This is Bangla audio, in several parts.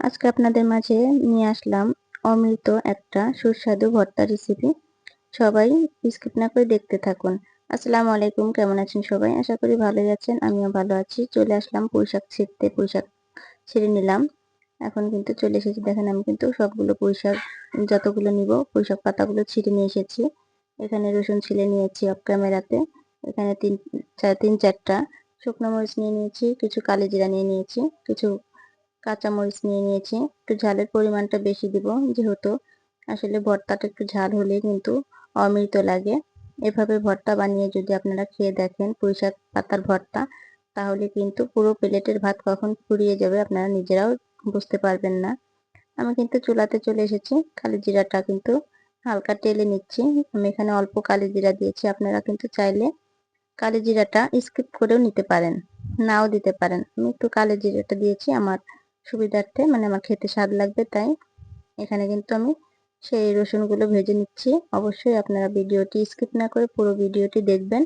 আজকে আপনাদের মাঝে নিয়ে আসলাম অমৃত একটা সুস্বাদু ভর্তা রেসিপি সবাই স্কিপ না করে দেখতে থাকুন। আসসালামু আলাইকুম, কেমন আছেন সবাই? আশা করি ভালোই আছেন, আমিও ভালো আছি। চলে আসলাম পুঁইশাক ছিঁড়তে, পুঁইশাক ছিঁড়ে নিলাম। এখন কিন্তু চলে এসেছি। দেখেন, আমি কিন্তু সবগুলো পুঁইশাক, যতগুলো নিব, পুঁইশাক পাতাগুলো ছিঁড়ে নিয়ে এসেছি। এখানে রসুন ছিলে নিয়েছি অফ ক্যামেরাতে এখানে তিন, চার, তিন, চারটা শুকনো মরিচ নিয়ে নিয়েছি, কিছু কালি জিরা নিয়ে নিয়েছি, কিছু কাঁচামরিচ নিয়ে নিয়েছি। একটু ঝালের পরিমাণটা বেশি দিব, যেহেতু আসলে ভর্তাটা একটু ঝাল হলে কিন্তু অমৃত লাগে। এভাবে ভর্তা বানিয়ে যদি আপনারা খেয়ে দেখেন পুঁইশাক পাতার ভর্তা, তাহলে কিন্তু পুরো প্লেটের ভাত কখন ফুরিয়ে যাবে আপনারা নিজেরাও বুঝতে পারবেন না। আমি কিন্তু চুলাতে চলে এসেছি, কালি জিরাটা কিন্তু হালকা টেলে নিচ্ছি। আমি এখানে অল্প কালি জিরা দিয়েছি, আপনারা কিন্তু চাইলে কালি জিরাটা স্কিপ করেও নিতে পারেন, নাও দিতে পারেন। আমি একটু কালি জিরাটা দিয়েছি, আমার সুবিধার্থে মানে আমার খেতে স্বাদ লাগবে তাই। এখানে কিন্তু আমি সেই রসুনগুলো ভেজে নিচ্ছি। অবশ্যই আপনারা ভিডিওটি স্কিপ না করে পুরো ভিডিওটি দেখবেন।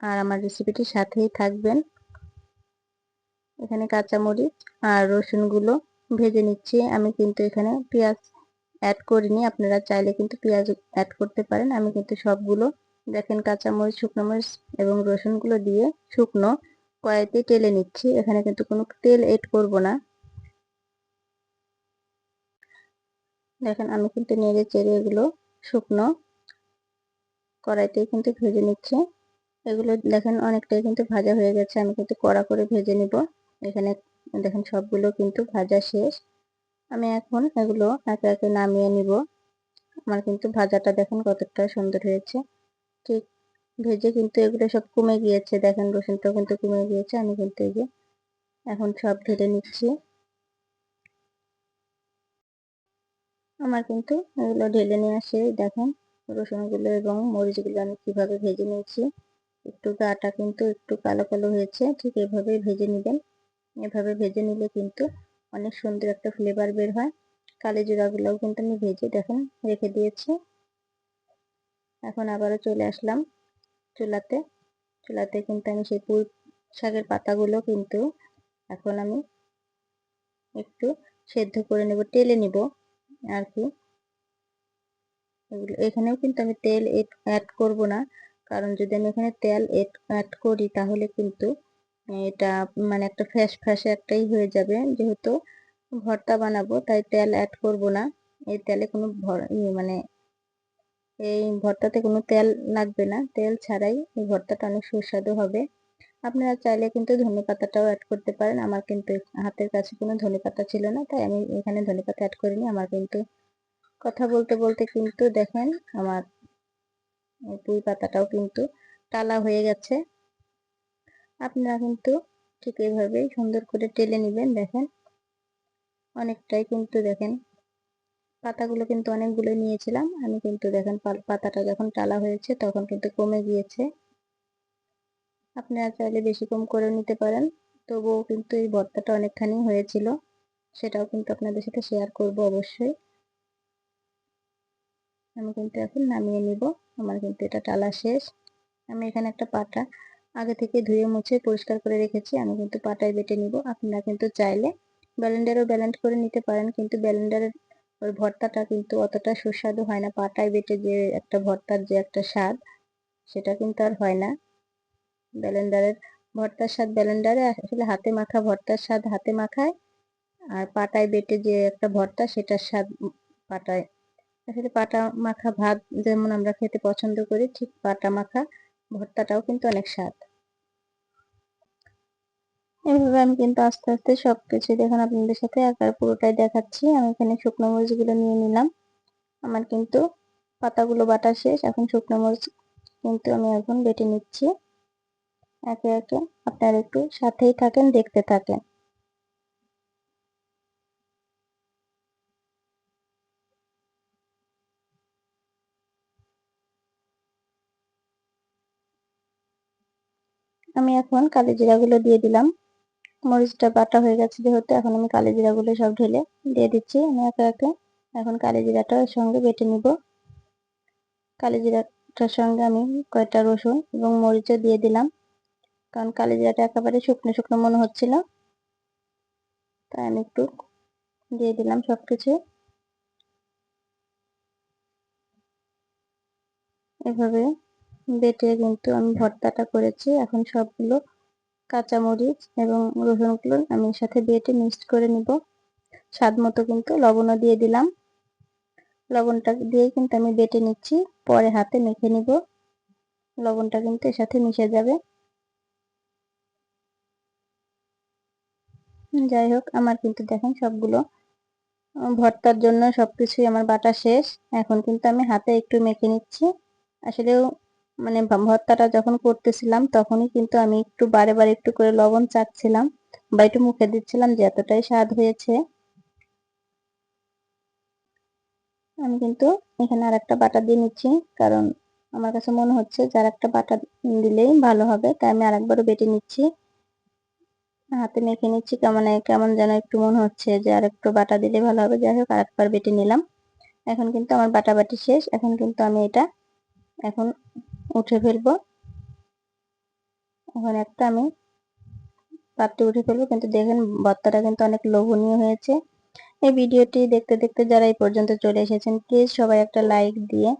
আর আমার রেসিপিটির সাথেই থাকবেন। এখানে কাঁচামরিচ আর রসুনগুলো ভেজে নিচ্ছি। আমি কিন্তু এখানে পেঁয়াজ অ্যাড করিনি। আপনারা চাইলে কিন্তু পেঁয়াজ অ্যাড করতে পারেন। আমি কিন্তু সবগুলো, দেখেন কাঁচামরিচ, শুকনো মরিচ এবং রসুনগুলো দিয়ে শুকনো কড়াইতে টেলে নিচ্ছি। এখানে কিন্তু কোনো তেল এড করব না। দেখেন, আমি কিন্তু নেড়ে চেড়ে এগুলো শুকনো কড়াইতে কিন্তু ভেজে নিচ্ছি। এগুলো দেখেন, অনেকটাই কিন্তু ভাজা হয়ে গেছে। আমি কিন্তু কড়া করে ভেজে নিব। এখানে দেখেন, সবগুলো কিন্তু ভাজা শেষ। আমি এখন এগুলো একে একে নামিয়ে নিব। আমার কিন্তু ভাজাটা দেখেন কতটা সুন্দর হয়েছে। ঠিক ভেজে কিন্তু এগুলো সব কমে গিয়েছে। দেখেন, রসুনটাও কিন্তু কমে গিয়েছে, আমি কিন্তু এই যে এখন সব ঢেলে নিচ্ছি। আমার কিন্তু এগুলো ঢেলে নিয়ে আসে দেখেন, রসুনগুলো এবং মরিচগুলো আমি কীভাবে ভেজে নিয়েছি। একটু গাটা কিন্তু একটু কালো কালো হয়েছে, ঠিক এভাবে ভেজে নেবেন। এভাবে ভেজে নিলে কিন্তু অনেক সুন্দর একটা ফ্লেভার বের হয়। কালি জিরাগুলোও কিন্তু আমি ভেজে, দেখেন, রেখে দিয়েছি। এখন আবারও চলে আসলাম। চুলাতে চুলাতে কিন্তু আমি সেই পুঁই শাকের পাতাগুলো কিন্তু এখন আমি একটু সেদ্ধ করে নেব টেলে নিব আর কি। এগুলো, এখানেও কিন্তু আমি তেল অ্যাড করব না, কারণ যদি আমি এখানে তেল অ্যাড করি তাহলে কিন্তু এটা মানে একটা ফ্যাস ফ্যাসে একটাই হয়ে যাবে। যেহেতু ভর্তা বানাবো, তাই তেল অ্যাড করব না। এই তেলে কোনো ভর মানে এই ভর্তাতে কোনো তেল লাগবে না। তেল ছাড়াই এই ভর্তাটা অনেক সুস্বাদু হবে। আপনারা চাইলে কিন্তু ধনে পাতাটাও অ্যাড করতে পারেন। আমার কিন্তু হাতের কাছে কোনো ধনে পাতা ছিল না, তাই আমি এখানে ধনে পাতা অ্যাড করিনি। আমার কিন্তু কথা বলতে বলতে কিন্তু দেখেন আমার পুঁই পাতাটাও কিন্তু টালা হয়ে গেছে। আপনারা কিন্তু ঠিক এইভাবেই সুন্দর করে টেলে নেবেন। দেখেন অনেকটাই কিন্তু দেখেন পাতাগুলো কিন্তু অনেকগুলো নিয়েছিলাম। আমি কিন্তু দেখেন পাতাটা যখন টালা হয়েছে তখন কিন্তু কমে গিয়েছে। আপনারা চাইলে বেশি কম করে নিতে পারেন। তবুও কিন্তু এই ভর্তাটা অনেকখানি হয়েছিল। সেটাও কিন্তু আপনাদের সাথে শেয়ার করব অবশ্যই। আমি কিন্তু এখন নামিয়ে নিব। আমার কিন্তু এটা টালা শেষ। আমি এখানে একটা পাটা আগে থেকে ধুয়ে মুছে পরিষ্কার করে রেখেছি। আমি কিন্তু পাটায় বেটে নিব। আপনারা কিন্তু চাইলে ব্যালেন্ডারও ব্যালেন্ড করে নিতে পারেন। কিন্তু ব্যালেন্ডারের ওই ভর্তাটা কিন্তু অতটা সুস্বাদু হয় না। পাটায় বেটে যে একটা ভর্তার যে একটা স্বাদ, সেটা কিন্তু আর হয় না। ব্যালেন্ডারের ভর্তার স্বাদ ব্যালেন্ডারে আসলে হাতে মাখা ভর্তার স্বাদ হাতে মাখায়, আর পাটায় বেটে যে একটা ভর্তা, সেটার স্বাদ পাটায়। আসলে পাটা মাখা ভাত যেমন আমরা খেতে পছন্দ করি, ঠিক পাটা মাখা ভর্তাটাও কিন্তু অনেক স্বাদ। এভাবে আমি কিন্তু আস্তে আস্তে সবকিছু দেখুন, আপনাদের সাথে আকার পুরোটাই দেখাচ্ছি। আমি এখানে শুকনো মরিচগুলো নিয়ে নিলাম। আমার কিন্তু পাতাগুলো বাটা শেষ। এখন শুকনো মরিচ কিন্তু আমি এখন বেটে নিচ্ছি। একে একে আপনারা একটু সাথেই থাকেন, দেখতে থাকেন। আমি এখন কালি জিরাগুলো দিয়ে দিলাম। মরিচটা বাটা হয়ে গেছে যেহেতু, এখন আমি কালি জিরাগুলো সব ঢেলে দিয়ে দিচ্ছি আমি একে একে। এখন কালি জিরাটার সঙ্গে বেটে নিব। কালি জিরাটার সঙ্গে আমি কয়েকটা রসুন এবং মরিচও দিয়ে দিলাম। কারণ কালি জিরাটা একেবারে শুকনো শুকনো মনে হচ্ছিল। তাই আমি একটু দিয়ে দিলাম সব সবকিছু। এভাবে বেটে কিন্তু আমি ভর্তাটা করেছি। এখন সবগুলো কাঁচামরিচ এবং রসুন রসুনগুলো আমি সাথে বেটে মিক্সড করে নিব। স্বাদ মতো কিন্তু লবণও দিয়ে দিলাম। লবণটা দিয়ে কিন্তু আমি বেটে নিচ্ছি, পরে হাতে মেখে নিব। লবণটা কিন্তু এর সাথে মিশে যাবে। যাই হোক, আমার কিন্তু দেখেন সবগুলো ভর্তার জন্য সবকিছুই আমার বাটা শেষ। এখন কিন্তু আমি হাতে একটু মেখে নিচ্ছি। আসলেও মানে ভর্তাটা যখন করতেছিলাম, তখনই কিন্তু আমি একটু বারে বারে একটু করে লবণ চাচ্ছিলাম বা একটু মুখে দিচ্ছিলাম যে এতটাই স্বাদ হয়েছে। আমি কিন্তু এখানে আর একটা বাটা দিয়ে নিচ্ছি, কারণ আমার কাছে মনে হচ্ছে যার একটা বাটা দিলেই ভালো হবে, তাই আমি আরেকবারও বেটে নিচ্ছি। হাতে মেখে নিচ্ছি, কেমন কেমন যেন একটু মনে হচ্ছে যে আর একটু বাটা দিলে ভালো হবে। যাই হোক, আরেকবার বেটে নিলাম। এখন কিন্তু আমার বাটা বাটি শেষ, এখন কিন্তু আমি এটা, এখন উঠে ফেলব। এখন একটা আমি পাত্রে উঠে ফেলব, কিন্তু দেখেন ভর্তাটা কিন্তু অনেক লোভনীয় হয়েছে। এই ভিডিওটি দেখতে দেখতে যারা এই পর্যন্ত চলে এসেছেন প্লিজ সবাই একটা লাইক দিয়ে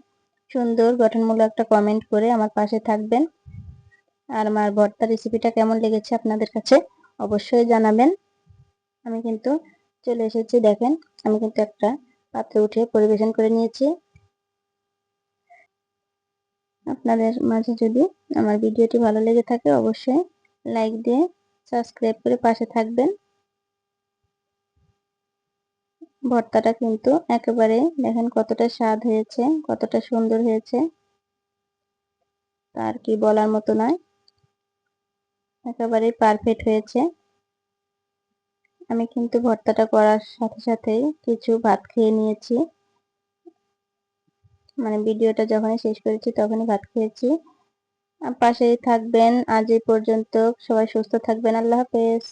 সুন্দর গঠনমূলক একটা কমেন্ট করে আমার পাশে থাকবেন। আর আমার ভর্তা রেসিপিটা কেমন লেগেছে আপনাদের কাছে অবশ্যই জানাবেন। আমি কিন্তু চলে এসেছি, দেখেন আমি কিন্তু একটা পাত্রে উঠে পরিবেশন করে নিয়েছি। আপনাদের মাঝে যদি আমার ভিডিওটি ভালো লেগে থাকে অবশ্যই লাইক দিয়ে সাবস্ক্রাইব করে পাশে থাকবেন। ভর্তাটা কিন্তু একেবারে দেখেন কতটা স্বাদ হয়েছে, কতটা সুন্দর হয়েছে। তার কি বলার মতো নয়। একেবারেই পারফেক্ট হয়েছে। আমি কিন্তু ভর্তাটা করার সাথে সাথেই কিছু ভাত খেয়ে নিয়েছি। মানে ভিডিওটা যখনই শেষ করেছি তখনই ভাত খেয়েছি। পাশেই থাকবেন। আজ এই পর্যন্ত সবাই সুস্থ থাকবেন। আল্লাহ হাফেজ।